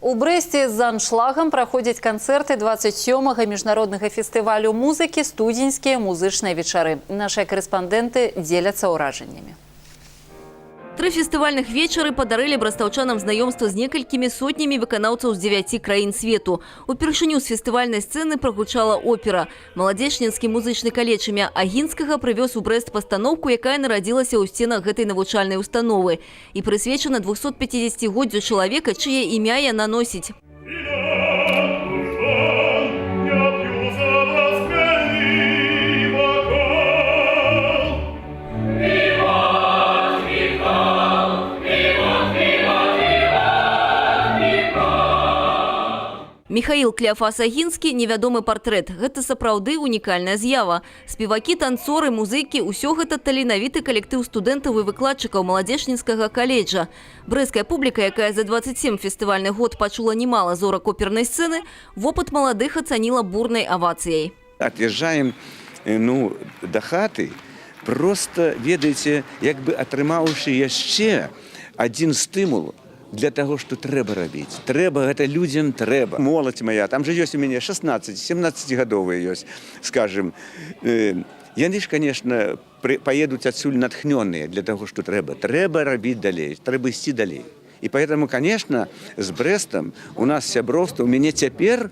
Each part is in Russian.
У Брэсце з аншлагам праходзяць канцэрты 27 міжнароднага фестывалю музыкі студзеньскія музычныя вечары. Нашыя корэспандэнты дзеляцца ўражаннямі. Тры фестывальных вечары падарылі брастаўчанам знаёмства з некалькімі сотнямі выканаўцаў з дзевяці краін свету. Упершыню з фестывальнай сцэны прагучала опера. Маладзечніцкі музычны каледж імя Агінскага прывёз у Брэст пастаноўку, якая нарадзілася ў сценах гэтай навучальнай установы і прысвечана 250годдзю чалавека, чые імя яна носіць. Михаил Кляфас Агінскі невядомы партрэт. Гэта сапраўды унікальная з'ява. Спевакі, танцоры, музыкі ўсё гэта таленавіты калектыў студэнтаў і выкладчыкаў маладзечніцкага каледжа. Брэская публіка, якая за 27 фестывальны год пачула немало зорак опернай сцэны, вопыт маладых ацаніла бурнай авацыяй. Отъезжаем э, ну, до хаты, просто, ведаеце, як бы атрымаўшы яшчэ адзін стымул для таго, што трэба рабіць. Трэба, гэта людзям трэба. Моладзь моя, там жа ёсць у мяне 16, 17 гадовыя ёсць, скажем. Э, яны ж, конечно, пры, поедуць адсюль натхнёныя для таго, што трэба. Трэба рабіць далей, трэба ісці далей. І поэтому, конечно, з Брэстам у нас сяброўства, у мяне цяпер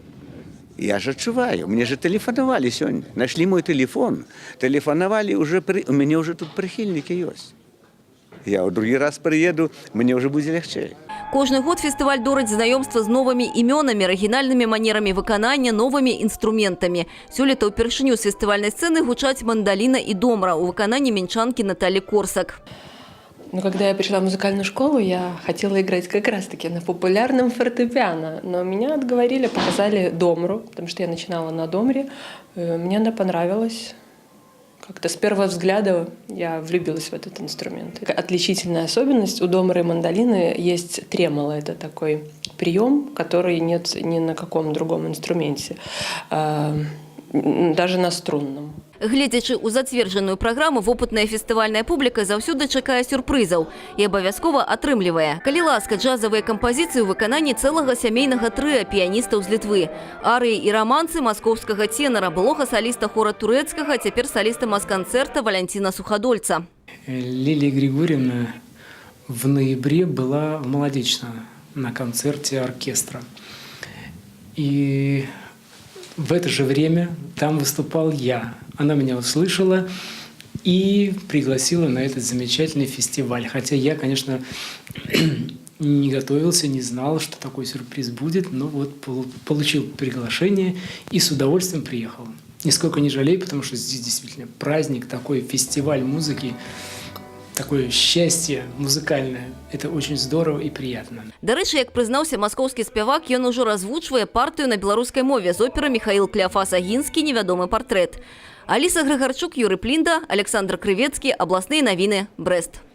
я ж адчуваю, мне же тэлефанавалі сёння. Нашлі мой телефон. Тэлефанавалі уже пры... у мяне ўжо тут прыхільнікі ёсць. Я ў другі раз прыеду, мне ўжо будзе лягчэй. Кожны год фестываль дораць знаёмства з новымі імёнамі, арыгінальнымі манерамі выканання, новымі інструментамі. Сёлета ўпершыню з фестывальнай сцэны гучаць мандаліна і домра ў выкананні мінчанкі Наталі Корсак. Но когда я пришла в музыкальную школу, я хотела играть как раз-таки на популярном фортепиано. Но меня отговорили, показали домру, потому что я начинала на домре. Э, Мне она понравилась. Как-то с первого взгляда я влюбилась в этот инструмент. Отличительная особенность у домры и мандолины есть тремоло. Это такой прием, который нет ни на каком другом инструменте, а, даже на струнном. Гледзячы ў зацверджаную праграму, вопытная фестывальная публіка заўсёды чакае сюрпрызаў і абавязкова атрымлівае. Калі ласка, джазавыя кампазіцыі ў выкананні цэлага сямейнага трыа піяністаў з Літвы. Арыі і рамансы маскоўскага тенара, былога саліста хора турэцкага, цяпер саліста масканцэрта Валянціна Сухадольца. Лилия Григорьевна в ноябре была в Молодечно на концерте оркестра. И в это же время там выступал я. Она меня услышала и пригласила на этот замечательный фестиваль. Хотя я, конечно, не готовился, не знал, что такой сюрприз будет, но вот полу- получил приглашение и с удовольствием приехал. Нисколько не жалею, потому что здесь действительно праздник, такой фестиваль музыки, такое счастье музыкальное. Это очень здорово и приятно. Дарэчы, як прызнаўся маскоўскі спявак, ён ужо развучвае партыю на беларускай мове з опера Михаил Кляфас Агінскі невядомы партрэт. Аліса Грыгарчук, Юры Плінда, Александр Крывецкі, абласныя навіны, Брэст.